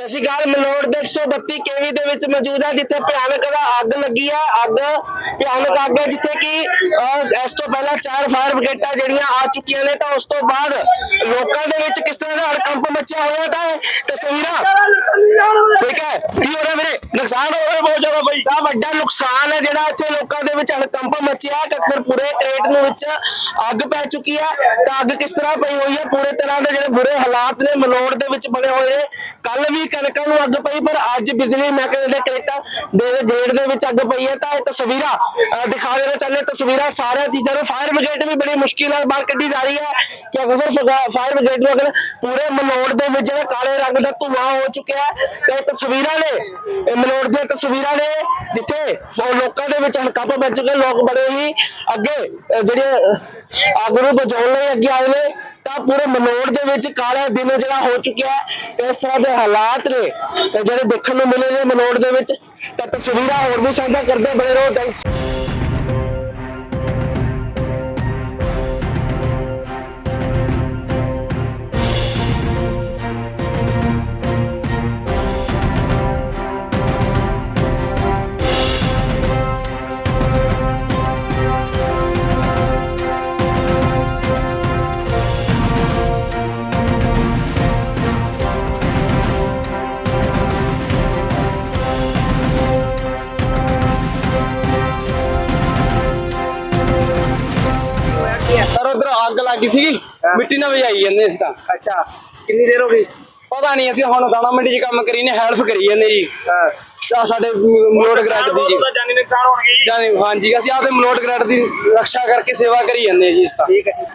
ਸਤਿ ਸ਼੍ਰੀ ਅਕਾਲ ਮਲੋੜ ਦੇ 132 ਕੇਵੀ ਦੇ ਵਿੱਚ ਮੌਜੂਦ ਹੈ ਜਿੱਥੇ ਭਿਆਨਕ ਦਾ ਅੱਗ ਲੱਗੀ ਹੈ ਅੱਗ ਭਿਆਨਕ ਅੱਗ ਹੈ ਜਿੱਥੇ ਕਿ ਅਹ, ਇਸ ਤੋਂ ਪਹਿਲਾਂ ਚਾਰ ਫਾਇਰ ਬ੍ਰਿਗੇਡਾਂ ਜਿਹੜੀਆਂ ਆ ਚੁੱਕੀਆਂ ਨੇ ਤਾਂ ਉਸ ਤੋਂ ਬਾਅਦ ਲੋਕਾਂ ਦੇ ਵਿੱਚ ਕਿਸ ਤਰ੍ਹਾਂ ਦਾ ਹੜਕੰਪ ਮਚਿਆ ਹੋਇਆ ਤਾਂ ਹੈ ਤਸਵੀਰਾਂ? ਠੀਕ ਹੈ? ਕੀ ਹੋ ਰਿਹਾ ਵੀਰੇ? ਨੁਕਸਾਨ ਹੋ ਰਿਹਾ ਬਹੁਤ ਜ਼ਿਆਦਾ ਬਈ। ਤਾਂ ਵੱਡਾ ਨੁਕਸਾਨ ਹੈ ਜਿਹੜਾ ਇੱਥੇ ਲੋਕਾਂ ਦੇ ਵਿੱਚ ਹੜਕੰਪ ਮਚਿਆ ਹੈ ਕਿ ਪੂਰੇ ਕ੍ਰੇਟ ਨੂੰ ਵਿੱਚ ਅੱਗ ਪੈ ਚੁੱਕੀ ਹੈ। ਤਾਂ ਅੱਗ ਕਿਸ ਤਰ੍ਹਾਂ ਪਈ ਹੋਈ ਹੈ? ਪੂਰੇ ਤਰ੍ਹਾਂ ਦੇ ਜਿਹੜੇ ਬੁਰੇ ਹਾਲਾਤ ਨੇ ਮਲੋੜ ਦੇ ਵਿੱਚ ਬਣੇ ਹੋਏ ਨੇ। ਕੱਲ ਵੀ ਕਣਕਾਂ ਨੂੰ ਅੱਗ ਪਈ, ਪਰ ਅੱਜ ਬਿਜਲੀ ਮਹਿਕਮੇ ਦੇ ਕ੍ਰੇਟਾਂ ਦੇ ਗ੍ਰੇਡ ਦੇ ਵਿੱਚ ਅੱਗ ਪਈ ਹੈ। ਤਾਂ ਇਹ ਤਸਵੀਰਾਂ ਦਿਖਾ ਦੇਣਾ ਚਾਹੁੰਦੇ ਤਸਵੀਰਾਂ ਸਾਰੀਆਂ ਚੀਜ਼ਾਂ ਨੂੰ। ਫਾਇਰ ਬ੍ਰਿਗੇਡ ਵੀ ਬੜੀ ਮੁਸ਼ਕਿਲ ਨਾਲ ਬਾਹਰ ਕੱਢੀ ਜਾ ਰਹੀ ਹੈ ਕਿ ਅਕਸਰ ਫਾਇਰ ਬ੍ਰਿਗੇਡ ਨੂੰ ਅਗਰ ਪੂਰੇ ਮਲੋੜ ਦੇ ਵਿੱਚ ਜਿਹੜਾ ਕਾਲੇ ਰੰਗ ਦਾ ਧੂਆਂ ਹੋ ਚੁੱਕਿਆ ਹੈ, ਤੇ ਇਹ ਤਸਵੀਰਾਂ ਨੇ ਮਲੋੜ ਦੀਆਂ ਤਸਵੀਰਾਂ ਨੇ ਜਿੱਥੇ ਲੋਕਾਂ ਦੇ ਵਿੱਚ ਹੜਕੰਪ ਮਚ ਚੁੱਕੇ ਲੋਕ ਬੜੇ ਹੀ ਅੱਗੇ ਜਿਹੜੇ ਅਹ, ਅੱਗ ਨੂੰ ਬੁਝਾਉਣ ਲਈ ਅੱਗੇ ਆਏ ਨੇ। ਤਾਂ ਪੂਰੇ ਮਲੋੜ ਦੇ ਵਿੱਚ ਕਾਲਾ ਦਿਨ ਜਿਹੜਾ ਹੋ ਚੁੱਕਿਆ ਹੈ ਇਸ ਤਰ੍ਹਾਂ ਦੇ ਹਾਲਾਤ ਨੇ ਜਿਹੜੇ ਦੇਖਣ ਨੂੰ ਮਿਲੇ ਨੇ ਮਲੋੜ ਦੇ ਵਿੱਚ। ਤਾਂ ਤਸਵੀਰਾਂ ਹੋਰ ਵੀ ਸਾਂਝਾ ਕਰਦੇ ਬਣੇ ਰਹੋ ਥੈਂਕਸ ਸਰ ਉਧਰ ਅੱਗ ਲੱਗੀ ਸੀਗੀ। ਮਿੱਟੀ ਨਾਲ ਵਜਾਈ ਜਾਂਦੇ ਸੀ ਤਾਂ। ਅੱਛਾ ਕਿੰਨੀ ਦੇਰ ਹੋ ਗਈ? ਪਤਾ ਨਹੀਂ ਅਸੀਂ ਹੁਣ ਦਾਣਾ ਮੰਡੀ 'ਚ ਕੰਮ ਕਰੀ ਨੇ ਹੈਲਪ ਕਰੀ ਜਾਂਦੇ ਜੀ। ਆ ਸਾਡੇ ਮਲੋਟ ਗ੍ਰੈਡ ਦੀ ਜੀ। ਜਾਨੀ ਨੁਕਸਾਨ ਹੋਣਗੇ ਜਾਨੀ ਹਾਂਜੀ ਅਸੀਂ ਆਦੇ ਮਲੋਟ ਗ੍ਰੈਡ ਦੀ ਰੱਖਿਆ ਕਰਕੇ ਸੇਵਾ ਕਰੀ ਜਾਂਦੇ ਜੀ ਇਸ ਤਾਂ। ਠੀਕ ਹੈ